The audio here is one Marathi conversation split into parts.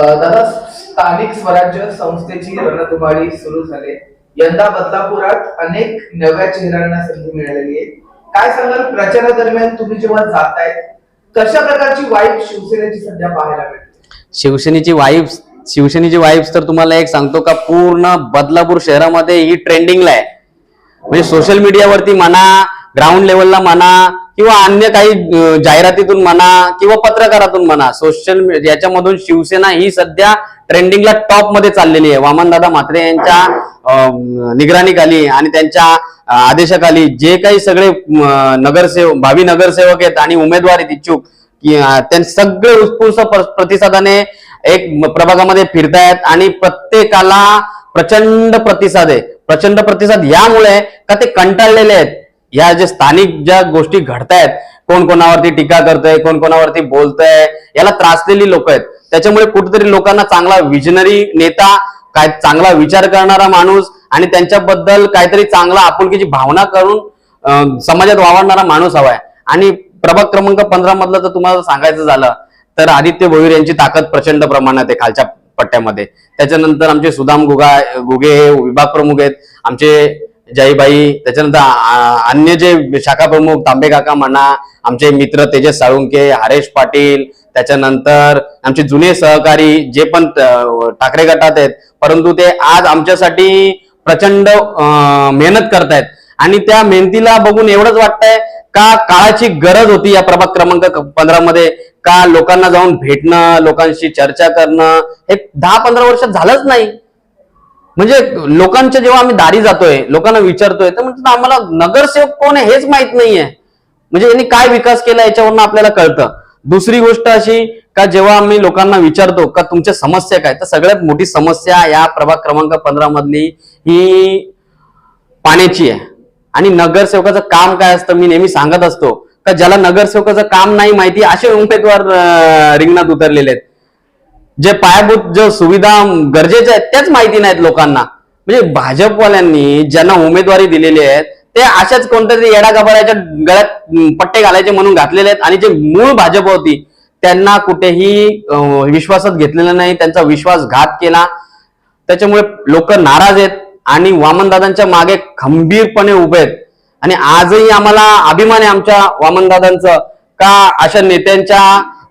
दादा स्थानिक स्वराज्य संस्थेची रणधुमाळी सुरू झाले. यंदा बदलापुरात अनेक नव्या चेहऱ्यांना संधी मिळालेली आहे. काय सांगाल? प्रचारादरम्यान तुम्ही जेव्हा जाताय कशा प्रकारची वाईफ शिवसेनेची सध्या पाहायला मिळते? शिवसेनेची वाईफ शिवसेनेची वाईब्स तर तुम्हाला एक सांगतो का पूर्ण बदलापूर शहरामध्ये ही ट्रेंडिंगला आहे. म्हणजे सोशल मीडियावरती म्हणा ग्राउंड लेवलला म्हणा किंवा अन्य काही जाहिरातीतून म्हणा किंवा पत्रकारातून म्हणा सोशल याच्यामधून शिवसेना ही सध्या ट्रेंडिंगला टॉपमध्ये चाललेली आहे. वामनदादा म्हात्रे यांच्या निगराणीखाली आणि त्यांच्या आदेशाखाली जे काही सगळे नगरसेवक भावी नगरसेवक आहेत आणि उमेदवार आहेत इच्छुक त्यांनी सगळे उत्स्फूर्त प्रतिसादाने एक प्रभागामध्ये फिरतायत आणि प्रत्येकाला प्रचंड प्रतिसाद आहे. प्रचंड प्रतिसाद यामुळे का ते कंटाळलेले आहेत? या जे स्थानिक ज्या गोष्टी घडतायत कोण कोणावरती टीका करतंय कोण कोणावरती बोलतोय याला त्रासलेली लोक आहेत. त्याच्यामुळे कुठेतरी लोकांना चांगला विजनरी नेता काय चांगला विचार करणारा माणूस आणि त्यांच्याबद्दल काहीतरी चांगला आपुलकीची भावना करून समाजात वावरणारा माणूस हवाय आणि प्रभाग क्रमांक पंधरा मधलं जर तुम्हाला सांगायचं झालं तर आदित्य भोईर यांची ताकद प्रचंड प्रमाणात आहे खालच्या पट्ट्यामध्ये. त्याच्यानंतर आमचे सुदाम गुगा गुगे हे विभाग प्रमुख आहेत. आमचे जयबाई त्याच्यानंतर अन्य जे शाखा प्रमुख तांबे काका म्हणा आमचे मित्र तेजस साळुंके हरेश पाटील त्याच्यानंतर आमचे जुने सहकारी जे पण ठाकरे गटात आहेत परंतु ते आज आमच्यासाठी प्रचंड मेहनत करतायत. आणि त्या मेहनतीला बघून एवढंच वाटतंय का काळाची गरज होती या प्रभाग क्रमांक पंधरा मध्ये? का लोकांना जाऊन भेटणं लोकांशी चर्चा करणं? हे दहा पंधरा वर्ष झालंच नाही. म्हणजे लोकांच्या जेव्हा आम्ही दारी जातोय लोकांना विचारतोय तर म्हणतात आम्हाला नगरसेवक कोण आहे हेच माहीत नाहीये. म्हणजे यांनी काय विकास केला याच्यावरनं आपल्याला कळतं. दुसरी गोष्ट अशी का जेव्हा आम्ही लोकांना विचारतो का तुमच्या समस्या काय? तर सगळ्यात मोठी समस्या या प्रभाग क्रमांक पंधरा मधली ही पाण्याची आहे. आणि नगरसेवकाचं काम काय असतं मी नेहमी सांगत असतो का ज्याला नगरसेवकाचं काम नाही माहिती असे उमेदवार रिंगणात उतरलेले आहेत. जे पायाभूत ज्या सुविधा गरजेच्या आहेत त्याच माहिती नाहीत लोकांना. म्हणजे भाजपवाल्यांनी ज्यांना उमेदवारी दिलेली आहेत ते अशाच कोणत्यातरी येडागबाळ्याच्या गळ्यात पट्टे घालायचे म्हणून घातलेले आहेत. आणि जे मूळ भाजप होती त्यांना कुठेही विश्वासात घेतलेलं नाही त्यांचा विश्वासघात केला. त्याच्यामुळे लोक नाराज आहेत आणि वामनदादांच्या मागे खंबीरपणे उभे आहेत. आणि आजही आम्हाला अभिमान आहे आमच्या वामनदादांचं. का अशा नेत्यांच्या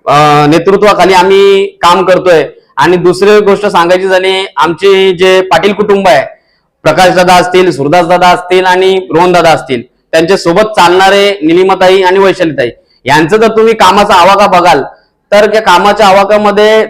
नेतृत्वाखाली आम्ही काम करतोय. आणि दुसरी गोष्ट सांगायची झाली आमचे जे पाटील कुटुंब आहे प्रकाशदादा असतील सुरदासदादा असतील आणि रोहनदादा असतील त्यांच्यासोबत चालणारे निलिमाताई आणि वैशालीताई यांचं जर तुम्ही कामाचा आवाका बघाल तर त्या कामाच्या आवाकामध्ये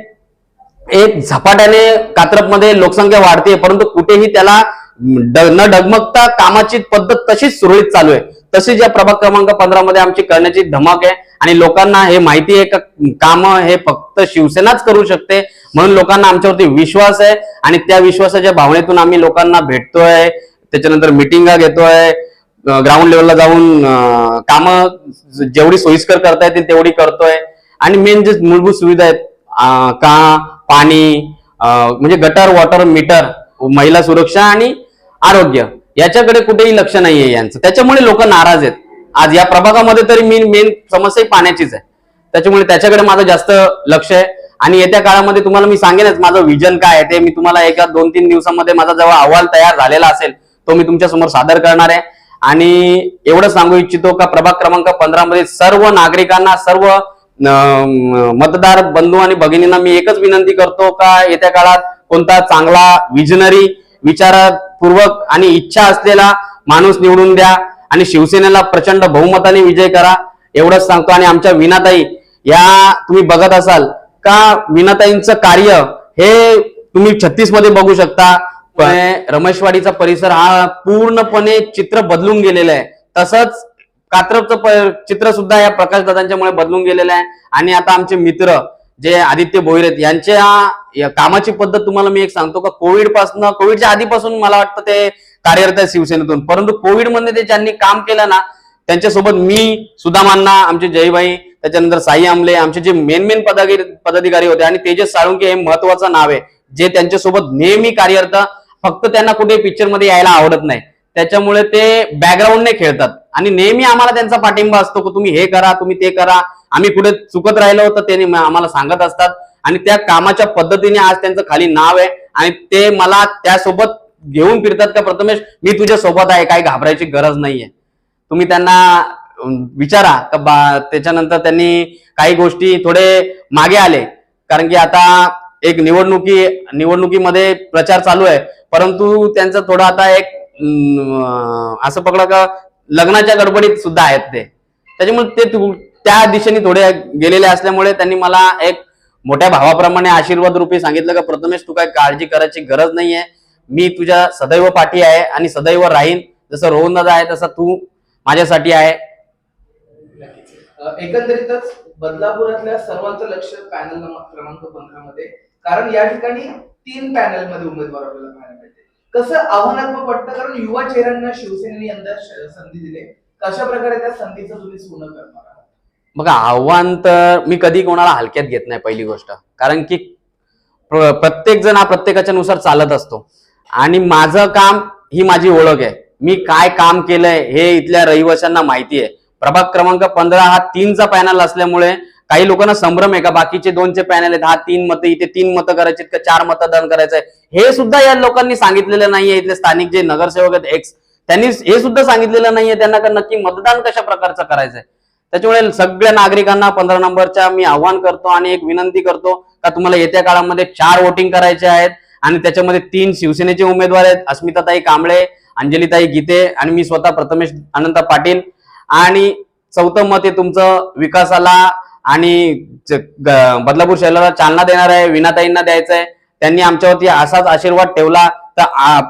एक झपाट्याने कात्रपमध्ये लोकसंख्या वाढते परंतु कुठेही त्याला न डगमगता कामाची पद्धत तशीच सुरळीत चालू आहे. तशीच या प्रभाग क्रमांक पंधरा मध्ये आमची करण्याची धमक आहे आणि लोकांना हे माहिती आहे का काम हे फक्त शिवसेनाच करू शकते. म्हणून लोकांना आमच्यावरती विश्वास आहे. आणि त्या विश्वासाच्या भावनेतून आम्ही लोकांना भेटतोय. त्याच्यानंतर मिटिंगा घेतोय. ग्राउंड लेवलला जाऊन काम जेवढी सोयीस्कर करता येतील तेवढी करतोय. आणि मेन जे मूलभूत सुविधा आहेत का पाणी म्हणजे गटर वॉटर मीटर महिला सुरक्षा आणि आरोग्य याच्याकडे कुठेही लक्ष नाहीये यांचं. त्याच्यामुळे लोक नाराज आहेत. आज या प्रभागामध्ये तरी मेन मेन समस्या ही पाण्याचीच आहे. त्याच्यामुळे त्याच्याकडे माझं जास्त लक्ष आहे. आणि येत्या काळामध्ये तुम्हाला मी सांगेनच माझं विजन काय आहे ते मी तुम्हाला एका दोन तीन दिवसामध्ये माझा जेव्हा अहवाल तयार झालेला असेल तो मी तुमच्यासमोर सादर करणार आहे. आणि एवढं सांगू इच्छितो का प्रभाग क्रमांक पंधरा मध्ये सर्व नागरिकांना सर्व मतदार बंधू आणि भगिनींना मी एकच विनंती करतो का येत्या काळात कोणता चांगला विजनरी विचारपूर्वक आणि इच्छा असलेला माणूस निवडून द्या. आणि शिवसेनेला प्रचंड बहुमताने विजय करा एवढंच सांगतो. आणि आमच्या विनाताई या तुम्ही बघत असाल का विनाताईंचं कार्य हे तुम्ही छत्तीसमध्ये बघू शकता. रमेशवाडीचा परिसर हा पूर्णपणे चित्र बदलून गेलेलं आहे. तसंच कात्रपचं चित्र सुद्धा या प्रकाश दादांच्यामुळे बदलून गेलेलं आहे. आणि आता आमचे मित्र जे आदित्य भोईर आहेत यांच्या कामाची पद्धत तुम्हाला मी एक सांगतो का? कोविडपासून कोविडच्या आधीपासून मला वाटतं ते कार्यरत आहे शिवसेनेतून. परंतु कोविडमध्ये ते ज्यांनी काम केलं ना त्यांच्यासोबत मी सुदामांना आमचे जयभाई त्याच्यानंतर साई आमले आमचे जे मेन मेन पदाधिकारी पदाधिकारी होते आणि तेजस साळुंके हे महत्वाचं नाव आहे जे त्यांच्यासोबत नेहमी कार्यरत फक्त त्यांना कुठे पिक्चरमध्ये यायला आवडत नाही. त्याच्यामुळे ते बॅकग्राऊंडने खेळतात. आणि नेहमी आम्हाला त्यांचा पाठिंबा असतो की तुम्ही हे करा तुम्ही ते करा. आम्ही कुठे चुकत राहिलो तर ते आम्हाला सांगत असतात. आणि त्या कामाच्या पद्धतीने आज त्यांचं खाली नाव आहे. आणि ते मला त्यासोबत घेऊन फिरतात का प्रथमेश? मी तुझ्या सोबत आहे काही घाबरायची गरज नाहीये. तुम्ही त्यांना विचारा का बा त्याच्यानंतर त्यांनी काही गोष्टी थोडे मागे आले. कारण की आता एक निवडणुकी निवडणुकीमध्ये प्रचार चालू आहे. परंतु त्यांचं थोडं आता एक असं पकडा का लग्नाच्या गडबडीत सुद्धा आहेत ते. त्याच्यामुळे ते त्या दिशेने थोडे गेलेले असल्यामुळे त्यांनी मला एक मोठ्या भावाप्रमाणे आशीर्वाद रूपी सांगितलं का प्रथमेश तू काय काळजी करायची गरज नाहीये. मी तुझ्या सदैव पाठी आहे आणि सदैव राहीन. जसं रोहन दादा आहे तसं तू माझ्यासाठी आहे. एकंदरीतच बदलापुरातल्या सर्वांचं लक्ष पॅनल क्रमांक पंधरा मध्ये. कारण या ठिकाणी तीन पॅनलमध्ये उमेदवार आपल्याला पाहायला मिळते कसं आव्हानात्मक वाटतं? कारण युवा चेहऱ्यांना शिवसेनेने यंदा श- संधी दिली कशा प्रकारे त्या संधीचं तुम्ही सोनं करणार बघा आव्हान तर मी कधी कोणाला हलक्यात घेत नाही पहिली गोष्ट. कारण की प्र- प्रत्येक जण हा प्रत्येकाच्या नुसार चालत असतो. आणि माझं काम ही माझी ओळख आहे. मी काय काम केलंय हे इथल्या रहिवाशांना माहिती आहे. प्रभाग क्रमांक पंधरा हा तीनचा पॅनल असल्यामुळे काही लोकांना संभ्रम आहे का? बाकीचे दोनचे पॅनल आहेत. हा तीन मतं इथे तीन मतं करायचे का? चार मतदान करायचंय. हे सुद्धा या लोकांनी सांगितलेलं नाहीये. इथले स्थानिक जे नगरसेवक आहेत एक्स त्यांनी हे सुद्धा सांगितलेलं नाहीये. त्यांना का नक्की मतदान कशा प्रकारचं करायचंय? त्याच्यामुळे सगळ्या नागरिकांना पंधरा नंबरच्या मी आव्हान करतो आणि एक विनंती करतो का तुम्हाला येत्या काळामध्ये चार वोटिंग करायचे आहेत. आणि त्याच्यामध्ये तीन शिवसेनेचे उमेदवार आहेत. अस्मिताताई कांबळे अंजलीताई गीते आणि मी स्वतः प्रथमेश अनंत पाटील. आणि चौथं मत हे तुमचं विकासाला आणि बदलापूर शहराला चालना देणार आहे. विनाताईंना द्यायचं आहे त्यांनी आमच्यावरती असाच आशीर्वाद ठेवला. तर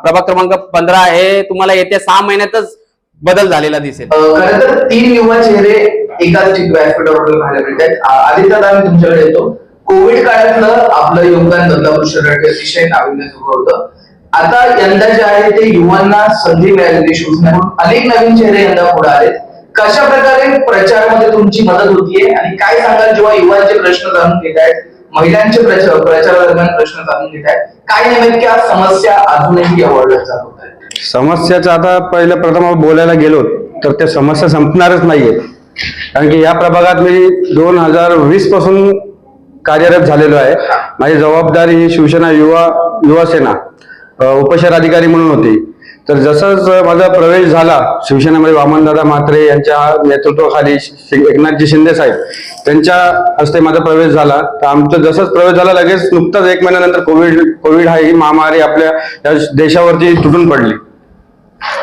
प्रभाग क्रमांक पंधरा हे तुम्हाला येत्या सहा महिन्यातच बदल झालेला दिसेल. खरं तर तीन युवा चेहरे एकाच व्यासपीठावर पाहायला मिळतात. तुमच्याकडे येतो. कोविड काळातलं आपलं योगदान बदलापूर शहरात अतिशय नाविन्यपूर्ण होतं. आता यंदा जे आहे ते युवांना संधी मिळालेली शिवसेनेकडून. अनेक नवीन चेहरे यंदा पुढे आलेत. कशा प्रकारे प्रचारामध्ये तुमची मदत होतीये आणि काय सांगाल जेव्हा युवांचे प्रश्न जाणून घेत आहेत महिलांचे प्रचार प्रचारादरम्यान प्रश्न जाणून घेत आहेत काय नेमक्या समस्या अजूनही या जात होत आहेत? समस्याचं आता पहिलं प्रथम बोलायला गेलो तर त्या समस्या संपणारच नाहीयेत. कारण की या प्रभागात मी दोन हजार वीसपासून कार्यरत झालेलो आहे. माझी जबाबदारी ही शिवसेना युवा युवा सेना अ, उपशहराधिकारी म्हणून होती. तर जसंच माझा प्रवेश झाला शिवसेनेमध्ये वामनदादा म्हात्रे यांच्या नेतृत्वाखाली एकनाथजी शिंदे साहेब त्यांच्या हस्ते माझा प्रवेश झाला. तर आमचा जसंच प्रवेश झाला लगेच नुकताच एक महिन्यानंतर कोविड कोविड हा ही महामारी आपल्या या देशावरती तुटून पडली.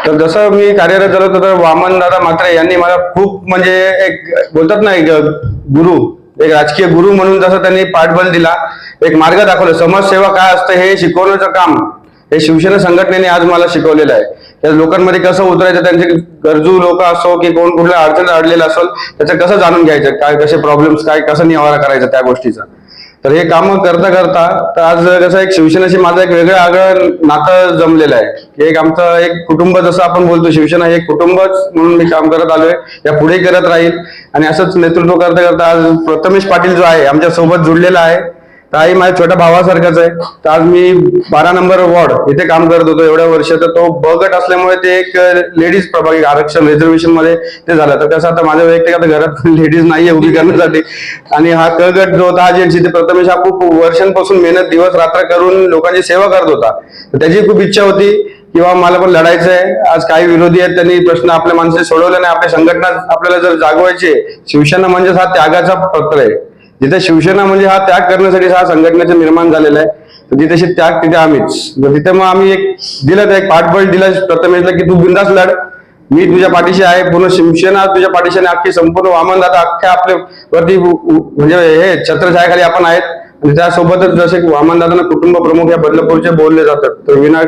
तर जसं मी कार्यरत झालो तर वामन दादा म्हात्रे यांनी मला खूप म्हणजे एक बोलतात ना एक गुरु एक राजकीय गुरु म्हणून जसं त्यांनी पाठबळ दिला एक मार्ग दाखवला समाजसेवा काय असतं हे शिकवण्याचं काम हे शिवसेना संघटनेने आज मला शिकवलेलं आहे. त्या लोकांमध्ये कसं उतरायचं त्यांचे गरजू लोक असो की कोण कुठल्या अडचणीत अडलेलं असेल त्याचं कसं जाणून घ्यायचं काय कसे प्रॉब्लेम्स काय कसं निवारा करायचा त्या गोष्टीचा. तर हे काम करता करता तर आज कसं एक शिवसेनेशी माझं एक वेगळं आगळं नातं जमलेलं आहे. की एक आमचं एक कुटुंब जसं आपण बोलतो शिवसेना हे कुटुंबच म्हणून मी काम करत आलोय. या पुढे करत राहील. आणि असंच नेतृत्व करता करता आज प्रथमेश पाटील जो आहे आमच्यासोबत जुडलेला आहे. तर आई माझ्या छोट्या भावासारखाच आहे. तर आज मी बारा नंबर वॉर्ड इथे काम करत होतो एवढ्या वर्ष. तर तो बगट असल्यामुळे ते एक लेडीज प्रभागी आरक्षण रिझर्वेशनमध्ये ते झालं. तर कसं आता माझ्या वैयक्तिक आता घरात लेडीज नाहीये उभी करण्यासाठी. आणि हा क गट जो होता हा जे प्रथमेश हा खूप वर्षांपासून मेहनत दिवस रात्र करून लोकांची सेवा करत होता. तर त्याची खूप इच्छा होती किंवा मला पण लढायचं आहे आज काही विरोधी आहेत त्यांनी प्रश्न आपल्या माणसे सोडवले नाही. आपल्या संघटना आपल्याला जर जागवायचे शिवसेना म्हणजेच हा त्यागाचा पत्र आहे. जिथे शिवसेना म्हणजे हा त्याग करण्यासाठी हा संघटनेचं निर्माण झालेला आहे तर जिथे त्याग तिथे आम्हीच. तिथे मग आम्ही एक दिलं तर एक पाठबळ दिलं प्रथमेशला की तू बिंदास लढ. मी तुझ्या पाठीशी आहे पूर्ण शिवसेना तुझ्या पाठीशी आणि अख्खी संपूर्ण वामन दादा अख्ख्या आपल्या वरती म्हणजे हे छत्रछायाखाली आपण आहेत. आणि त्यासोबतच जसे वामन दादांना कुटुंब प्रमुख या बदलापूरचे बोलले जातात तर विना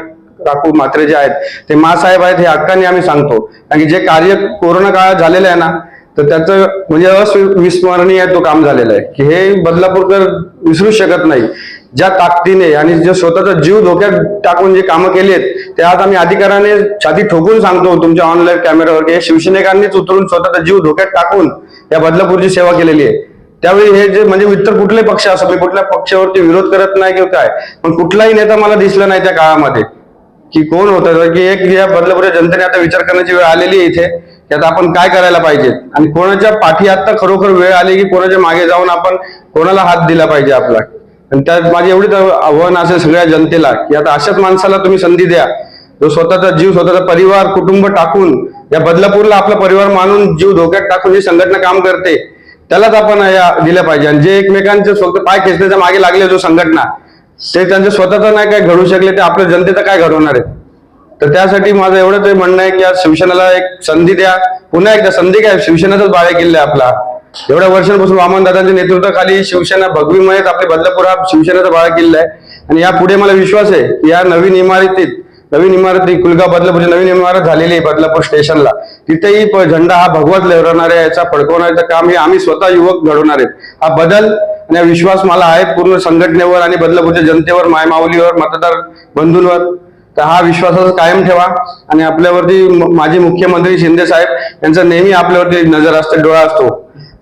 काकू मात्रे जे आहेत. ते मासाहेब आहेत हे हक्काने आम्ही सांगतो. कारण की जे कार्य कोरोना काळात झालेलं आहे ना तर त्याचं म्हणजे अविस्मरणीय तो काम झालेला आहे. की हे बदलापूरकर विसरू शकत नाही. ज्या ताकदीने आणि जे स्वतःचा जीव धोक्यात टाकून जे कामं केली आहेत ते आज आम्ही अधिकाराने छाती ठोकून सांगतो तुमच्या ऑनलाईन कॅमेऱ्यावर की हे शिवसैनिकांनीच उतरून स्वतःचा जीव धोक्यात टाकून या बदलापूरची सेवा केलेली आहे. त्यावेळी हे जे म्हणजे इतर कुठले पक्ष असो मी कुठल्या पक्षावरती विरोध करत नाही किंवा काय पण कुठलाही नेता मला दिसला नाही त्या काळामध्ये. की कोण होत? की एक या बदलापूरच्या जनतेने आता विचार करण्याची वेळ आलेली आहे इथे. त्यात आपण काय करायला पाहिजे? आणि कोणाच्या पाठी आता खरोखर वेळ आली की कोणाच्या मागे जाऊन आपण कोणाला हात दिला पाहिजे आपला? आणि त्यात माझे एवढीच आव्हान असेल सगळ्या जनतेला की आता अशाच माणसाला तुम्ही संधी द्या. जो स्वतःचा जीव स्वतःचा परिवार कुटुंब टाकून या बदलापूरला आपला परिवार मानून जीव धोक्यात टाकून जी संघटना काम करते त्यालाच आपण या दिल्या पाहिजे. आणि जे एकमेकांचे स्वतः पाय खेचण्याच्या मागे लागले जो संघटना ते त्यांचं स्वतःचं नाही काय घडू शकले ते आपल्या जनतेचं काय घडवणार आहे? तर त्यासाठी माझं एवढंच म्हणणं आहे की आज शिवसेनेला एक संधी द्या. पुन्हा एकदा संधी काय? शिवसेनेचाच बाळे किल्ला आपला. एवढ्या वर्षांपासून वामनदादांच्या नेतृत्वाखाली शिवसेना भगवीमयत आपले बदलापूर हा शिवसेनेचा बाळा किल्ला आहे. आणि यापुढे मला विश्वास आहे की या नवीन इमारतीत नवीन इमारती कुलगाव बदलापूरची नवीन इमारत झालेली आहे बदलापूर स्टेशनला. तिथेही झंडा झेंडा हा भगवत लहरवणार आहे याचा फडकवण्याचं काम हे आम्ही स्वतः युवक घडवणार आहेत. हा बदल आणि विश्वास मला आहे पूर्ण संघटनेवर आणि बदलापूरच्या जनतेवर मायमाऊलीवर मतदार बंधूंवर. तर हा विश्वासाचा कायम ठेवा आणि आपल्यावरती माजी मुख्यमंत्री शिंदे साहेब यांचा नेहमी आपल्यावरती नजर असते डोळा असतो.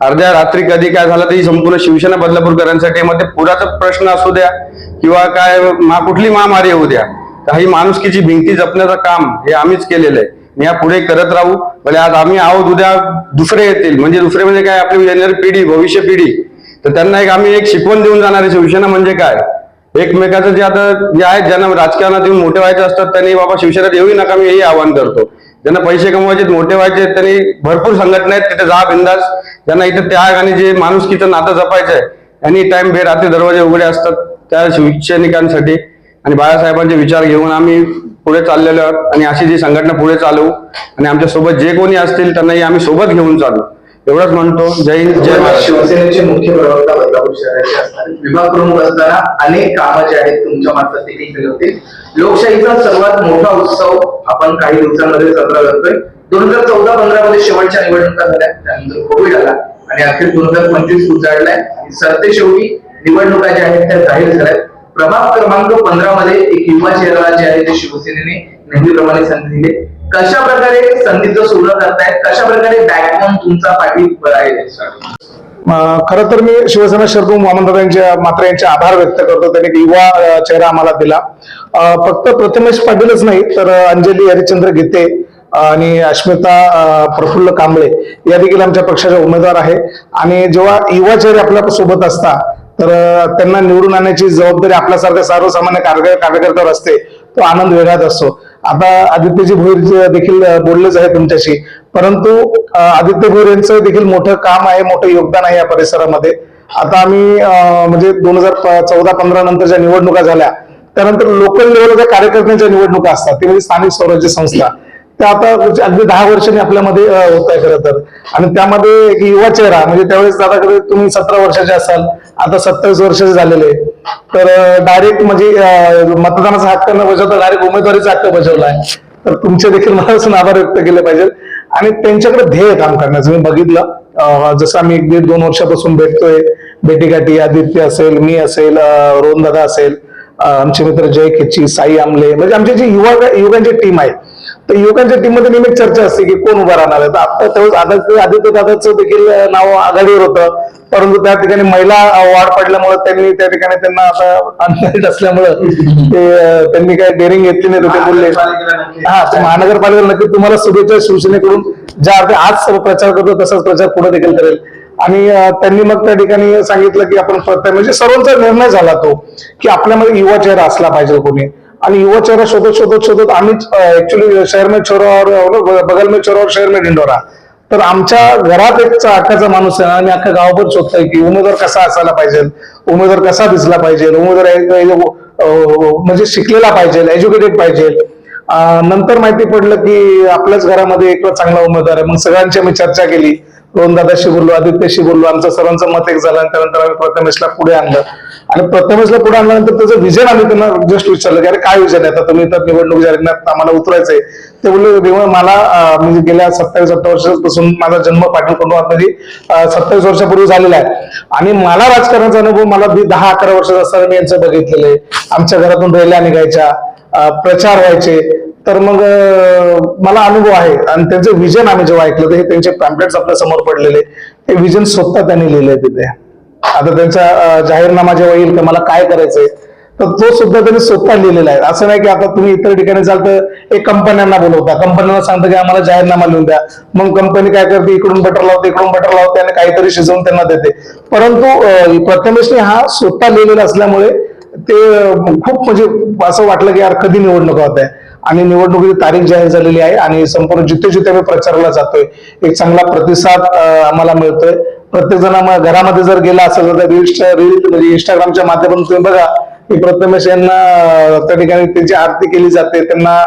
अर्ध्या रात्री कधी काय झालं तरी संपूर्ण शिवसेना बदलापूरकरांसाठी मग ते पुराचा प्रश्न असू द्या किंवा काय मा कुठली महामारी होऊ द्या. काही माणुसकीची भिंती जपण्याचं काम हे आम्हीच केलेलं आहे. मी या पुढे करत राहू भले आज आम्ही आहोत उद्या दुसरे येतील. म्हणजे दुसरे म्हणजे काय आपली येणारी पिढी भविष्य पिढी. तर त्यांना एक आम्ही एक शिकवण देऊन जाणार आहे शिवसेना म्हणजे काय? एकमेकाचं जे आता जे आहेत ज्यांना राजकारणात येऊन मोठे व्हायचे असतात त्यांनी बाबा शिवसेनेत येऊही नका मी हेही आवाहन करतो. ज्यांना पैसे कमवायचे मोठे व्हायचे त्यांनी भरपूर संघटना आहेत तिथे जा बिंदास. ज्यांना इथे त्याग आणि जे माणुसकीचं नातं जपायचं आहे एनी टाइम बे रात्री दरवाजे उघडे असतात त्या शिवसैनिकांसाठी. आणि बाळासाहेबांचे विचार घेऊन आम्ही पुढे चाललेलो आहोत आणि अशी जी संघटना पुढे चालवू आणि आमच्यासोबत जे कोणी असतील त्यांनाही आम्ही सोबत घेऊन चालू. एवढंच म्हणतो जय हिंद जय महाराष्ट्र. शिवसेनेचे मुख्य प्रवक्ता बदलापूर शहराचे असतात विभाग प्रमुख असताना अनेक कामं जे आहेत तुमच्या मार्फत देखील केले होते. लोकशाहीचा सर्वात मोठा उत्सव आपण काही दिवसांमध्ये साजरा करतोय. दोन हजार चौदा पंधरा मध्ये शेवटच्या निवडणुका झाल्या त्यानंतर कोविड आला आणि अखेर दोन हजार पंचवीस उजाडलाय. सरतेशेवटी निवडणुका ज्या आहेत त्या जाहीर झाल्यात. प्रभाग क्रमांक पंधरा मध्ये एक युवा चेहरा जे आहे ते शिवसेनेने नेहमीप्रमाणे संधी दिली. कशा प्रकारे संधीचं सोनं करतायत कशा प्रकारे बॅकबोन तुमचा पाठीवर आहे खर तर मी शिवसेना शरदू वामनदादा यांच्या मात्र यांचे आभार व्यक्त करतो. त्यांनी युवा चेहरा आम्हाला दिला. फक्त प्रथमेश पाटीलच नाही तर अंजली हरिश्चंद्र गीते आणि अस्मिता प्रफुल्ल कांबळे या देखील आमच्या पक्षाचे उमेदवार आहे. आणि जेव्हा युवा चेहरे आपल्यासोबत असतात तर त्यांना निवडून आणण्याची जबाबदारी आपल्यासारख्या सर्वसामान्य कार्यकर्त्यावर असते. तो आनंद वेगळाच असतो. आता आदित्यजी भोईर देखील बोललेच आहे तुमच्याशी. परंतु आदित्य भोईर यांचं देखील मोठं काम आहे मोठं योगदान आहे या परिसरामध्ये. आता आम्ही म्हणजे दोन हजार चौदा पंधरा नंतर ज्या निवडणुका झाल्या त्यानंतर लोकल लेवलच्या कार्यकर्त्यांच्या निवडणुका असतात ते म्हणजे स्थानिक स्वराज्य संस्था. त्या आता म्हणजे अगदी दहा वर्षांनी आपल्यामध्ये होत आहे खरं तर. आणि त्यामध्ये एक युवा चेहरा म्हणजे त्यावेळेस दादाकडे कधी तुम्ही सतरा वर्षाचे असाल आता सत्तावीस वर्षाचे झालेले तर डायरेक्ट म्हणजे मतदानाचा हक्क न बजावता डायरेक्ट उमेदवारीचा हक्क बजावलाय तर तुमचे देखील मला आभार व्यक्त केले पाहिजे आणि त्यांच्याकडे ध्येय काम करण्याचं. मी बघितलं. जसं आम्ही एक दीड दोन वर्षापासून भेटतोय. भेटीगाठी आदित्य असेल मी असेल अं, रोहन दादा असेल. आमचे मित्र जय खेची साई आमले म्हणजे आमची जी युवा युवकांची टीम आहे तर युवकांच्या टीममध्ये नेहमी चर्चा असते की कोण उभा राहणार आहे. तर आता त्यावेळेस आदित्य आदित्य दादाचं देखील नाव आघाडीवर होतं परंतु त्या ठिकाणी महिला वाढ पडल्यामुळे त्यांनी त्या ठिकाणी त्यांना आता अनमॅरिड असल्यामुळं ते त्यांनी काय डेअरिंग घेतली नाही ते बोलले. हा महानगरपालिका नक्की तुम्हाला शुभेच्छा शिवसेनेकडून. ज्या आज प्रचार करतो तसाच प्रचार पुढे देखील करेल. आणि त्यांनी मग त्या ठिकाणी सांगितलं की आपण म्हणजे सर्वांचा निर्णय झाला तो की आपल्यामध्ये युवा चेहरा असला पाहिजे कोणी. आणि युवा चेहरा शोधत शोधत शोधत आम्हीच ऍक्च्युली शहर में छोरा और बगल में छोरा और शहर में ढिंडोरा तर आमच्या घरात एक अख्खाचा माणूस आहे आणि अख्खा गावभर शोधतोय की उमेदवार कसा असायला पाहिजे उमेदवार कसा दिसला पाहिजे उमेदवार म्हणजे शिकलेला पाहिजे एज्युकेटेड पाहिजे. नंतर माहिती पडलं की आपल्याच घरामध्ये एक चांगला उमेदवार आहे. मग सगळ्यांची आम्ही चर्चा केली. रोहन दादाशी बोललो आदित्यशी बोललो आमचं सर्वांचं मत एक झालं आणि त्यानंतर आम्ही प्रथमेशला पुढे आणलं. आणि प्रथमेशला पुढे आणल्यानंतर त्याचं विजन आम्ही त्यांना जस्ट विचारलं की अरे काय विजन आहे? आता तुम्ही तर निवडणूक जाहीरनाम्यात आम्हाला उतरायचंय. ते बोलले देवळ मला म्हणजे गेल्या सत्तावीस अठ्ठावीस वर्षापासून माझा जन्म पाटील कुटुंबामध्ये सत्तावीस वर्षापूर्वी झालेला आहे. आणि मला राजकारणाचा अनुभव मला दहा अकरा वर्षाचा असताना मी यांचं बघितलेलं आहे. आमच्या घरातून रॅल्या निघायच्या प्रचार व्हायचे. तर मग मला अनुभव आहे. आणि त्यांचं विजन आम्ही जेव्हा ऐकलं तर हे त्यांचे पॅम्पलेट्स आपल्यासमोर पडलेले. ते विजन स्वतः त्यांनी लिहिले तिथे. आता त्यांचा जाहीरनामा जेव्हा येईल तर मला काय करायचंय? तर तो सुद्धा त्यांनी स्वतः लिहिलेला आहे. असं नाही की आता तुम्ही इतर ठिकाणी जाल तर एक कंपन्यांना बोलवता. कंपन्यांना सांगता की आम्हाला जाहीरनामा लिहून द्या. मग कंपनी काय करते? इकडून बटर लावते इकडून बटर लावते आणि काहीतरी शिजवून त्यांना देते. परंतु प्रथमेशने हा स्वतः लिहिलेला असल्यामुळे ते खूप म्हणजे असं वाटलं की यार कधी निवडणूक होत आहे आणि निवडणुकीची तारीख जाहीर झालेली आहे आणि संपूर्ण जिथे जिथे आम्ही प्रचाराला जातोय एक चांगला प्रतिसाद आम्हाला मिळतोय. प्रत्येक जण घरामध्ये जर गेला असेल तर रील्स रील म्हणजे इंस्टाग्रामच्या माध्यमातून तुम्ही बघा की प्रथमेश यांना त्या ठिकाणी त्यांची आरती केली जाते. त्यांना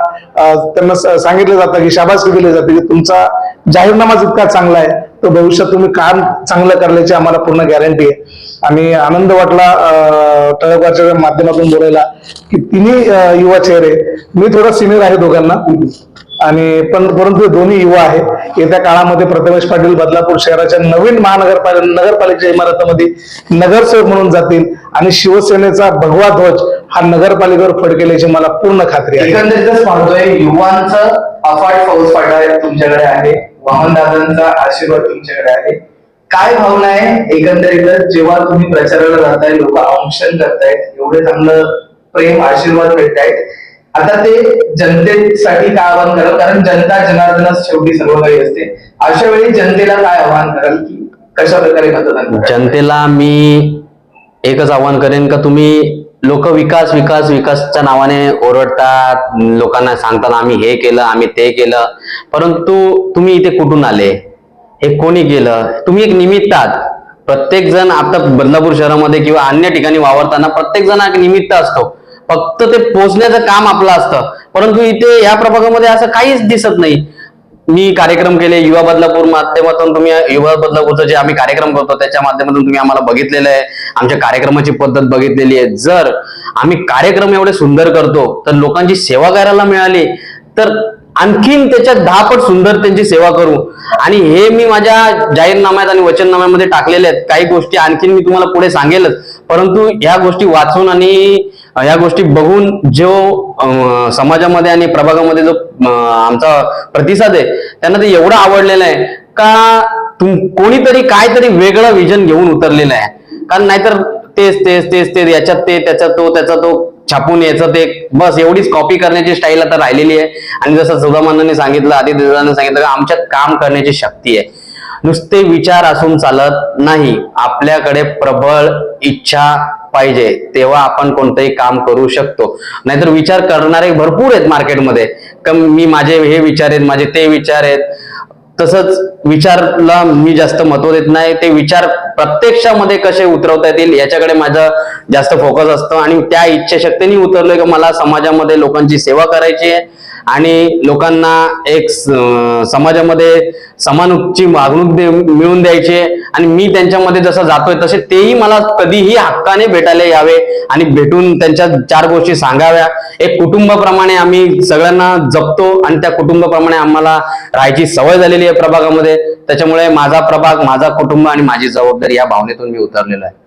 त्यांना सांगितलं जातं की शाबासकी दिली जाते की तुमचा जाहीरनामा इतका चांगला आहे. तर भविष्यात तुम्ही काम चांगलं करण्याची आम्हाला पूर्ण गॅरंटी आहे. आणि आनंद वाटला अं, माध्यमातून बोलायला की तिन्ही युवा चेहरे मी थोडा सिनियर आहे दोघांना. आणि पण परंतु दोन्ही युवा आहे. येत्या काळामध्ये प्रथमेश पाटील बदलापूर शहराच्या नवीन महानगरपालिका नगरपालिकेच्या इमारतीमध्ये नगरसेवक म्हणून जातील आणि शिवसेनेचा भगवा ध्वज हा नगरपालिकेवर फडकेल्याची मला पूर्ण खात्री आहे. एकंदरीतच म्हणतोय युवांचं अफाट फौज फाटा तुमच्याकडे आहे. वामनदादांचा आशीर्वाद तुमच्याकडे आहे. काय भावना आहे एकंदरीतच जेव्हा तुम्ही प्रचाराला जाताय लोक अंशन करतायत एवढे चांगलं प्रेम आशीर्वाद भेटतायत आता ते जनतेसाठी काय आवाहन कराल कारण जनता जनार्दनाच शेवटी सर्व काही असते. अशा वेळी जनतेला काय आवाहन कराल? की कशा प्रकारे मतदान जनतेला मी एकच आवाहन करेन का तुम्ही लोक विकास विकास विकासच्या नावाने ओरडतात. लोकांना सांगतात आम्ही हे केलं आम्ही ते केलं. परंतु तुम्ही इथे कुठून आले? हे कोणी केलं? तुम्ही एक निमित्त आहात. प्रत्येक जण आता बदलापूर शहरामध्ये किंवा अन्य ठिकाणी वावरताना प्रत्येक जण एक निमित्त असतो. फक्त ते पोचण्याचं काम आपलं असतं. परंतु इथे या प्रभागामध्ये असं काहीच दिसत नाही. मी कार्यक्रम केले युवा बदलापूर माध्यमातून तुम्ही युवा बदलापूरचा जे आम्ही कार्यक्रम करतो त्याच्या माध्यमातून तुम्ही आम्हाला बघितलेलं आहे. आमच्या कार्यक्रमाची पद्धत बघितलेली आहे. जर आम्ही कार्यक्रम एवढे सुंदर करतो तर लोकांची सेवा करायला मिळाली तर आणखीन त्याच्यात दहा पट सुंदर त्यांची सेवा करू. आणि हे मी माझ्या जाहीरनाम्यात आणि वचननाम्यामध्ये टाकलेले आहेत. काही गोष्टी आणखीन मी तुम्हाला पुढे सांगेलच. परंतु ह्या गोष्टी वाचून आणि ह्या गोष्टी बघून जो समाजामध्ये आणि प्रभागामध्ये जो आमचा प्रतिसाद आहे त्यांना ते एवढं आवडलेलं आहे का तुम कोणीतरी काहीतरी वेगळं विजन घेऊन उतरलेलं आहे. कारण नाहीतर तेच तेच तेच तेच याच्यात ते त्याचा तो त्याचा तो छापून यायचं ते. बस एवढीच कॉपी करण्याची स्टाईल आता राहिलेली आहे. आणि जसं सुदामानाने सांगितलं आधी सांगितलं का आमच्यात काम करण्याची शक्ती आहे. नुसते विचार असून चालत नाही. आपल्याकडे प्रबळ इच्छा पाहिजे तेव्हा आपण कोणतंही काम करू शकतो. नाहीतर विचार करणारे भरपूर आहेत मार्केटमध्ये मी माझे हे विचार आहेत माझे ते विचार आहेत. तसंच विचारला मी जास्त महत्त्व देत नाही. ते विचार प्रत्यक्षामध्ये कसे उतरवता येतील याच्याकडे माझं जास्त फोकस असतं आणि त्या इच्छाशक्तीने उतरलोय की मला समाजामध्ये लोकांची सेवा करायची आहे. आणि लोकांना एक स- समाजामध्ये समानची वागणूक दे- मिळवून द्यायची आणि मी त्यांच्यामध्ये जसं जातोय तसे तेही मला कधीही हक्काने भेटायला यावे आणि भेटून त्यांच्या चार गोष्टी सांगाव्या. एक कुटुंबाप्रमाणे आम्ही सगळ्यांना जपतो आणि त्या कुटुंबाप्रमाणे आम्हाला राहायची सवय झालेली आहे प्रभागामध्ये. त्याच्यामुळे माझा प्रभाग माझा कुटुंब आणि माझी जबाबदारी या भावनेतून मी उतरलेला आहे.